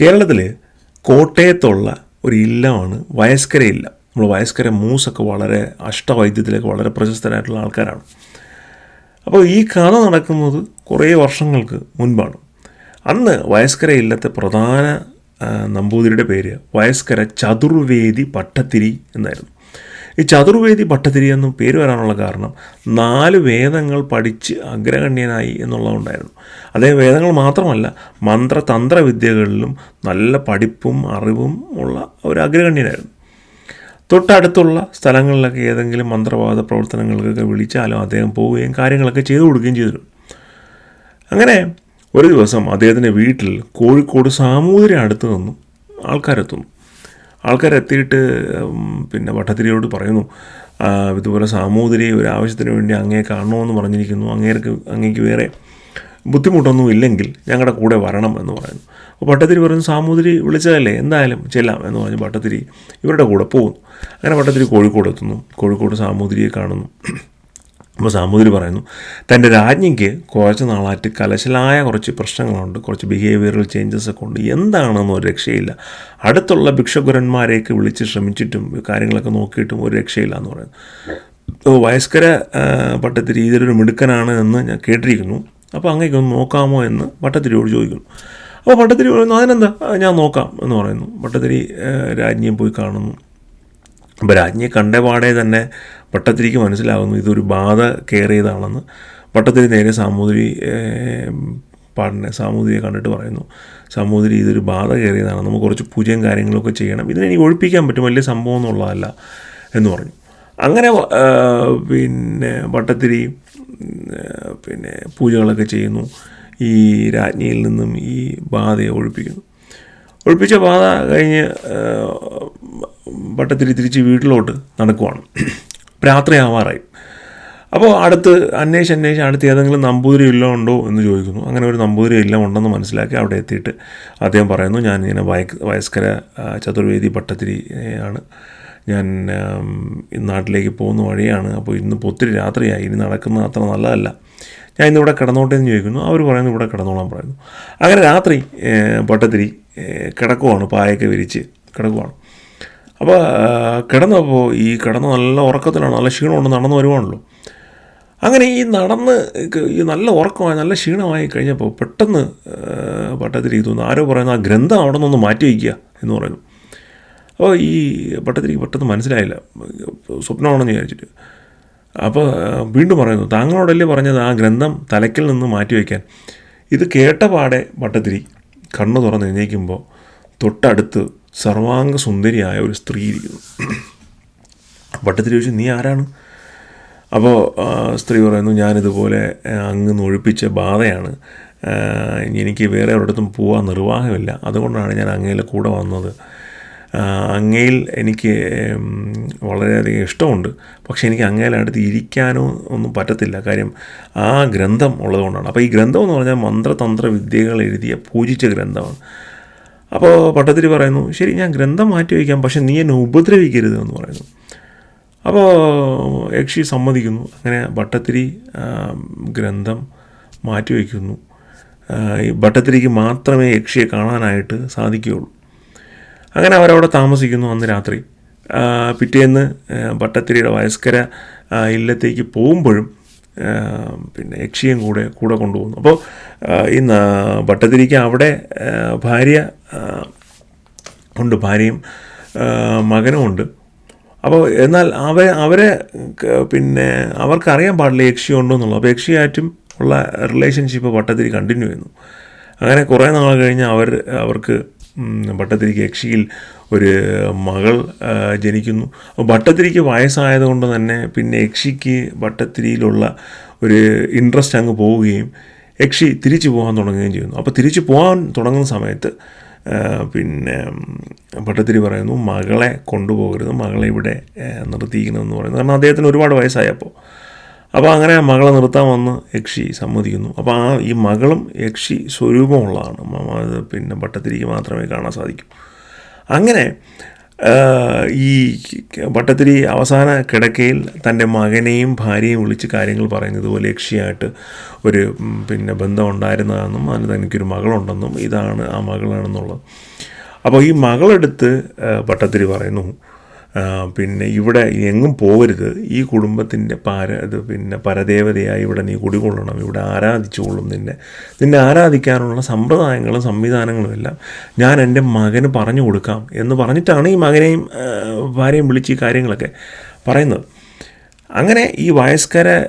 കേരളത്തിൽ കോട്ടയത്തുള്ള ഒരു ഇല്ലമാണ് വയസ്കര ഇല്ലം. നമ്മൾ വയസ്കര മൂസൊക്കെ വളരെ അഷ്ടവൈദ്യത്തിലൊക്കെ വളരെ പ്രശസ്തരായിട്ടുള്ള ആൾക്കാരാണ്. അപ്പോൾ ഈ കഥ നടക്കുന്നത് കുറേ വർഷങ്ങൾക്ക് മുൻപാണ്. അന്ന് വയസ്കര ഇല്ലത്തെ പ്രധാന നമ്പൂതിരിയുടെ പേര് വയസ്കര ചതുർവേദി പട്ടത്തിരി എന്നായിരുന്നു. ഈ ചതുർവേദി ഭട്ടതിരി എന്നും പേര് വരാനുള്ള കാരണം നാല് വേദങ്ങൾ പഠിച്ച് അഗ്രഗണ്യനായി എന്നുള്ളതുകൊണ്ടായിരുന്നു അദ്ദേഹം വേദങ്ങൾ മാത്രമല്ല മന്ത്രതന്ത്രവിദ്യകളിലും നല്ല പഠിപ്പും അറിവും ഉള്ള ഒരു അഗ്രഗണ്യനായിരുന്നു. തൊട്ടടുത്തുള്ള സ്ഥലങ്ങളിലൊക്കെ ഏതെങ്കിലും മന്ത്രവാദ പ്രവർത്തനങ്ങൾക്കൊക്കെ വിളിച്ചാലും അദ്ദേഹം പോവുകയും കാര്യങ്ങളൊക്കെ ചെയ്തു കൊടുക്കുകയും ചെയ്തിരുന്നു. അങ്ങനെ ഒരു ദിവസം അദ്ദേഹത്തിന്റെ വീട്ടിൽ കോഴിക്കോട് സാമൂതിരി അടുത്ത് നിന്നും ആൾക്കാരെത്തുന്നു. ആൾക്കാരെത്തിയിട്ട് പിന്നെ ഭട്ടത്തിരിയോട് പറയുന്നു ഇതുപോലെ സാമൂതിരി ഒരു ആവശ്യത്തിന് വേണ്ടി അങ്ങേ കാണണമെന്ന് പറഞ്ഞിരിക്കുന്നു അങ്ങേർക്ക് അങ്ങേക്ക് വേറെ ബുദ്ധിമുട്ടൊന്നും ഇല്ലെങ്കിൽ ഞങ്ങളുടെ കൂടെ വരണം എന്ന് പറയുന്നു. അപ്പോൾ ഭട്ടത്തിരി പറയുന്നു സാമൂതിരി വിളിച്ചതല്ലേ എന്തായാലും ചെല്ലാം എന്ന് പറഞ്ഞ് ഭട്ടത്തിരി ഇവരുടെ കൂടെ പോകുന്നു. അങ്ങനെ ഭട്ടത്തിരി കോഴിക്കോട് എത്തുന്നു കോഴിക്കോട് സാമൂതിരിയെ കാണുന്നു. അപ്പോൾ സാമൂതിരി പറയുന്നു തന്റെ രാജ്ഞിക്ക് കുറച്ച് നാളായിട്ട് കലശലായ കുറച്ച് പ്രശ്നങ്ങളുണ്ട് കുറച്ച് ബിഹേവിയറൽ ചേഞ്ചസ് ഒക്കെ ഉണ്ട്. എന്താണെന്ന് ഒരു രക്ഷയില്ല. അടുത്തുള്ള ഭിക്ഷഗുരന്മാരെയൊക്കെ വിളിച്ച് ശ്രമിച്ചിട്ടും കാര്യങ്ങളൊക്കെ നോക്കിയിട്ടും ഒരു രക്ഷയില്ല എന്ന് പറയുന്നു. വയസ്കര പട്ടത്തിരി ഇതിലൊരു മിടുക്കനാണ് എന്ന് ഞാൻ കേട്ടിരിക്കുന്നു. അപ്പോൾ അങ്ങേക്കൊന്ന് നോക്കാമോ എന്ന് പട്ടത്തിരിയോട് ചോദിക്കുന്നു. അപ്പോൾ പട്ടത്തിരി പറയുന്നു അതിനെന്താ? ഞാൻ നോക്കാം എന്ന് പറയുന്നു. പട്ടത്തിരി രാജ്ഞിയെ പോയി കാണുന്നു. അപ്പോൾ രാജ്ഞിയെ കണ്ടപാടെ തന്നെ ഭട്ടത്തിരിക്ക് മനസ്സിലാകുന്നു ഇതൊരു ബാധ കയറിയതാണെന്ന് പട്ടത്തിരി നേരെ സാമൂതിരി പാടിനെ സാമൂതിരിയെ കണ്ടിട്ട് പറയുന്നു. സാമൂതിരി ഇതൊരു ബാധ കയറിയതാണ്. നമുക്ക് കുറച്ച് പൂജയും കാര്യങ്ങളൊക്കെ ചെയ്യണം. ഇതിനെ ഇനി ഒഴിപ്പിക്കാൻ പറ്റും. വലിയ സംഭവം എന്നുള്ളതല്ല എന്ന് പറഞ്ഞു. അങ്ങനെ പിന്നെ പട്ടത്തിരി പിന്നെ പൂജകളൊക്കെ ചെയ്യുന്നു. ഈ രാജ്ഞിയിൽ നിന്നും ഈ ബാധയെ ഒഴിപ്പിക്കുന്നു. ഒഴിപ്പിച്ച ബാധ കഴിഞ്ഞ് പട്ടത്തിരി തിരിച്ച് വീട്ടിലോട്ട് നടക്കുവാണ്. രാത്രിയാവാറായി. അപ്പോൾ അടുത്ത് അന്വേഷിച്ച് അന്വേഷിച്ച് അടുത്ത് ഏതെങ്കിലും നമ്പൂതിരി ഇല്ലം ഉണ്ടോ എന്ന് ചോദിക്കുന്നു. അങ്ങനെ ഒരു നമ്പൂതിരി ഇല്ലം ഉണ്ടെന്ന് മനസ്സിലാക്കി അവിടെ എത്തിയിട്ട് അദ്ദേഹം പറയുന്നു ഞാൻ ഇങ്ങനെ വയ വയസ്കര ചതുർവേദി ഭട്ടത്തിരി ആണ്. ഞാൻ നാട്ടിലേക്ക് പോകുന്ന വഴിയാണ്. അപ്പോൾ ഇന്നിപ്പോൾ ഒത്തിരി രാത്രിയായി. ഇനി നടക്കുന്നത് അത്ര നല്ലതല്ല. ഞാൻ ഇന്നിവിടെ കിടന്നോട്ടെ എന്ന് ചോദിക്കുന്നു. അവർ പറയുന്നു ഇവിടെ കിടന്നോളാൻ പറയുന്നു. അങ്ങനെ രാത്രി ഭട്ടത്തിരി കിടക്കുവാണ്. പായൊക്കെ വിരിച്ച് കിടക്കുവാണ്. അപ്പോൾ കിടന്നപ്പോൾ ഈ കിടന്ന് നല്ല ഉറക്കത്തിലാണ് നല്ല ക്ഷീണമുണ്ട് നടന്ന് വരുവാണല്ലോ. അങ്ങനെ ഈ നടന്ന് ഈ നല്ല ഉറക്കമായി നല്ല ക്ഷീണമായി കഴിഞ്ഞപ്പോൾ പെട്ടെന്ന് പട്ടത്തിരിക്ക് തോന്നുന്നു ആരോ പറയുന്നു ആ ഗ്രന്ഥം അവിടെ നിന്നൊന്ന് മാറ്റി വയ്ക്കുക എന്ന് പറയുന്നു. അപ്പോൾ ഈ പട്ടത്തിരിക്ക് പെട്ടെന്ന് മനസ്സിലായില്ല സ്വപ്നമാണെന്ന് വിചാരിച്ചിട്ട്. അപ്പോൾ വീണ്ടും പറയുന്നു താങ്കളോടല്ലേ പറഞ്ഞത് ആ ഗ്രന്ഥം തലയ്ക്കിൽ നിന്ന് മാറ്റി വയ്ക്കാൻ? ഇത് കേട്ട പാടെ പട്ടത്തിരി കണ്ണു തുറന്ന് എഴുന്നേക്കുമ്പോൾ തൊട്ടടുത്ത് സർവാംഗ സുന്ദരിയായ ഒരു സ്ത്രീ ഇരിക്കുന്നു. ഭട്ടത്തിരി ചോദിച്ചു നീ ആരാണ്? അപ്പോൾ സ്ത്രീ പറയുന്നു ഞാനിതുപോലെ അങ്ങ് ഒഴിപ്പിച്ച ബാധയാണ്. എനിക്ക് വേറെ ഒരിടത്തും പോകാൻ നിർവാഹമില്ല. അതുകൊണ്ടാണ് ഞാൻ അങ്ങയിൽ കൂടെ വന്നത്. അങ്ങയിൽ എനിക്ക് വളരെയധികം ഇഷ്ടമുണ്ട്. പക്ഷെ എനിക്ക് അങ്ങയിലടുത്ത് ഇരിക്കാനോ ഒന്നും പറ്റത്തില്ല. കാര്യം ആ ഗ്രന്ഥം ഉള്ളതുകൊണ്ടാണ്. അപ്പോൾ ഈ ഗ്രന്ഥം എന്ന് പറഞ്ഞാൽ മന്ത്രതന്ത്ര വിദ്യകൾ എഴുതിയ പൂജിച്ച ഗ്രന്ഥമാണ്. അപ്പോൾ ഭട്ടതിരി പറയുന്നു ശരി ഞാൻ ഗ്രന്ഥം മാറ്റി വയ്ക്കാം പക്ഷേ നീ എന്നെ ഉപദ്രവിക്കരുത് എന്ന് പറയുന്നു. അപ്പോൾ യക്ഷി സമ്മതിക്കുന്നു. അങ്ങനെ ഭട്ടത്തിരി ഗ്രന്ഥം മാറ്റി വയ്ക്കുന്നു. ഈ ഭട്ടത്തിരിക്ക് മാത്രമേ യക്ഷിയെ കാണാനായിട്ട് സാധിക്കുകയുള്ളൂ. അങ്ങനെ അവരവിടെ താമസിക്കുന്നു അന്ന് രാത്രി. പിറ്റേന്ന് ഭട്ടത്തിരിയുടെ വയസ്കര ഇല്ലത്തേക്ക് പോകുമ്പോഴും പിന്നെ യക്ഷിയും കൂടെ കൂടെ കൊണ്ടുപോകുന്നു. അപ്പോൾ ഇന്ന് ഭട്ടത്തിരിക്ക് അവിടെ ഭാര്യ ഉണ്ട് ഭാര്യയും മകനുമുണ്ട് അപ്പോൾ എന്നാൽ അവ അവരെ പിന്നെ അവർക്കറിയാൻ പാടില്ല യക്ഷി ഉണ്ടോ അപ്പോൾ യക്ഷിയായിട്ടും ഉള്ള റിലേഷൻഷിപ്പ് ഭട്ടതിരി കണ്ടിന്യൂ ചെയ്യുന്നു. അങ്ങനെ കുറേ നാൾ കഴിഞ്ഞ് അവർ അവർക്ക് ഭട്ടത്തിരിക്ക് യക്ഷിയിൽ ഒരു മകൾ ജനിക്കുന്നു. ഭട്ടത്തിരിക്ക് വയസ്സായതുകൊണ്ട് തന്നെ പിന്നെ യക്ഷിക്ക് ഭട്ടത്തിരിയിലുള്ള ഒരു ഇൻട്രസ്റ്റ് അങ്ങ് പോവുകയും യക്ഷി തിരിച്ചു പോകാൻ തുടങ്ങുകയും ചെയ്യുന്നു. അപ്പോൾ തിരിച്ചു പോകാൻ തുടങ്ങുന്ന സമയത്ത് പിന്നെ ഭട്ടത്തിരി പറയുന്നു മകളെ കൊണ്ടുപോകരുത് മകളെ ഇവിടെ നിർത്തിയിരിക്കണമെന്ന് പറയുന്നു. കാരണം അദ്ദേഹത്തിന് ഒരുപാട് വയസ്സായപ്പോൾ. അപ്പോൾ അങ്ങനെ ആ മകളെ നിർത്താൻ വന്ന് യക്ഷി സമ്മതിക്കുന്നു. അപ്പോൾ ആ ഈ മകളും യക്ഷി സ്വരൂപമുള്ളതാണ്. പിന്നെ ഭട്ടത്തിരിക്ക് മാത്രമേ കാണാൻ സാധിക്കൂ. അങ്ങനെ ഈ ഭട്ടത്തിരി അവസാന കിടക്കയിൽ തന്റെ മകനെയും ഭാര്യയും വിളിച്ച് കാര്യങ്ങൾ പറയുന്നതുപോലെ യക്ഷിയായിട്ട് ഒരു പിന്നെ ബന്ധം ഉണ്ടായിരുന്നതാണെന്നും അതിന് തനിക്കൊരു മകളുണ്ടെന്നും ഇതാണ് ആ മകളാണെന്നുള്ളത്. അപ്പോൾ ഈ മകളെടുത്ത് ഭട്ടത്തിരി പറയുന്നു പിന്നെ ഇവിടെ എങ്ങും പോകരുത് ഈ കുടുംബത്തിന്റെ പാര ഇത് പിന്നെ പരദേവതയായി ഇവിടെ നീ കുടികൊള്ളണം. ഇവിടെ ആരാധിച്ചുകൊള്ളും നിന്നെ. നിന്നെ ആരാധിക്കാനുള്ള സമ്പ്രദായങ്ങളും സംവിധാനങ്ങളും എല്ലാം ഞാൻ എന്റെ മകന് പറഞ്ഞു കൊടുക്കാം എന്ന് പറഞ്ഞിട്ടാണ് ഈ മകനെയും ഭാര്യയും വിളിച്ച് ഈ കാര്യങ്ങളൊക്കെ പറയുന്നത്. അങ്ങനെ ഈ വയസ്കര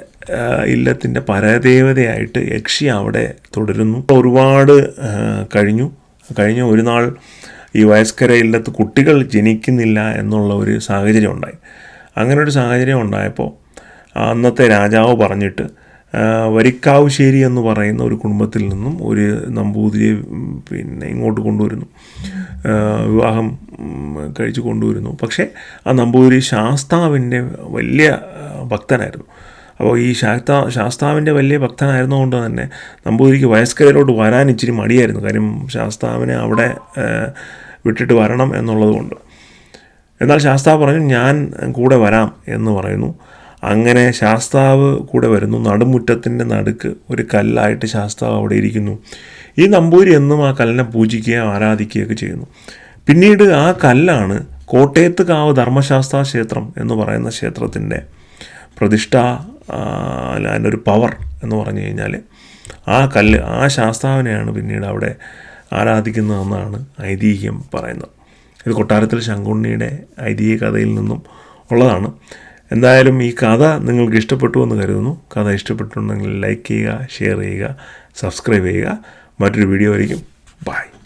ഇല്ലത്തിന്റെ പരദേവതയായിട്ട് യക്ഷി അവിടെ തുടരുന്നു. ഒരുപാട് കഴിഞ്ഞു. കഴിഞ്ഞ ഒരു നാൾ ഈ വയസ്കര ഇല്ലത്ത് കുട്ടികൾ ജനിക്കുന്നില്ല എന്നുള്ള ഒരു സാഹചര്യം ഉണ്ടായി. അങ്ങനെ ഒരു സാഹചര്യം ഉണ്ടായപ്പോൾ അന്നത്തെ രാജാവ് പറഞ്ഞിട്ട് വരിക്കാവശ്ശേരി എന്ന് പറയുന്ന ഒരു കുടുംബത്തിൽ നിന്നും ഒരു നമ്പൂതിരിയെ പിന്നെ ഇങ്ങോട്ട് കൊണ്ടുവരുന്നു. വിവാഹം കഴിച്ചു കൊണ്ടുവരുന്നു. പക്ഷേ ആ നമ്പൂതിരി ശാസ്താവിന്റെ വലിയ ഭക്തനായിരുന്നു. അപ്പോൾ ഈ ശാസ്താ ശാസ്താവിന്റെ വലിയ ഭക്തനായിരുന്നുകൊണ്ട് തന്നെ നമ്പൂതിരിക്ക് വയസ്കരയിലോട്ട് വരാൻ ഇച്ചിരി മടിയായിരുന്നു. കാര്യം ശാസ്താവിനെ അവിടെ വിട്ടിട്ട് വരണം എന്നുള്ളതുകൊണ്ട് എന്നാൽ ശാസ്താവ് പറഞ്ഞു ഞാൻ കൂടെ വരാം എന്ന് പറയുന്നു. അങ്ങനെ ശാസ്താവ് കൂടെ വരുന്നു. നടുമുറ്റത്തിന്റെ നടുക്ക് ഒരു കല്ലായിട്ട് ശാസ്താവ് അവിടെ ഇരിക്കുന്നു. ഈ നമ്പൂരി എന്നും ആ കല്ലിനെ പൂജിക്കുകയും ആരാധിക്കുകയൊക്കെ ചെയ്യുന്നു. പിന്നീട് ആ കല്ലാണ് കോട്ടയത്ത് കാവ് ധർമ്മശാസ്ത്ര ക്ഷേത്രം എന്ന് പറയുന്ന ക്ഷേത്രത്തിന്റെ പ്രതിഷ്ഠ അല്ല ഒരു പവർ എന്ന് പറഞ്ഞു കഴിഞ്ഞാൽ ആ കല്ല് ആ ശാസ്താവിനെയാണ് പിന്നീട് അവിടെ ആരാധിക്കുന്നതെന്നാണ് ഐതിഹ്യം പറയുന്നത്. ഇത് കൊട്ടാരത്തിൽ ശങ്കുണ്ണിയുടെ ഐതിഹ്യ കഥയിൽ നിന്നും ഉള്ളതാണ്. എന്തായാലും ഈ കഥ നിങ്ങൾക്ക് ഇഷ്ടപ്പെട്ടു എന്ന് കരുതുന്നു. കഥ ഇഷ്ടപ്പെട്ടുണ്ടെങ്കിൽ ലൈക്ക് ചെയ്യുക ഷെയർ ചെയ്യുക സബ്സ്ക്രൈബ് ചെയ്യുക. മറ്റൊരു വീഡിയോ ആയിരിക്കും. ബൈ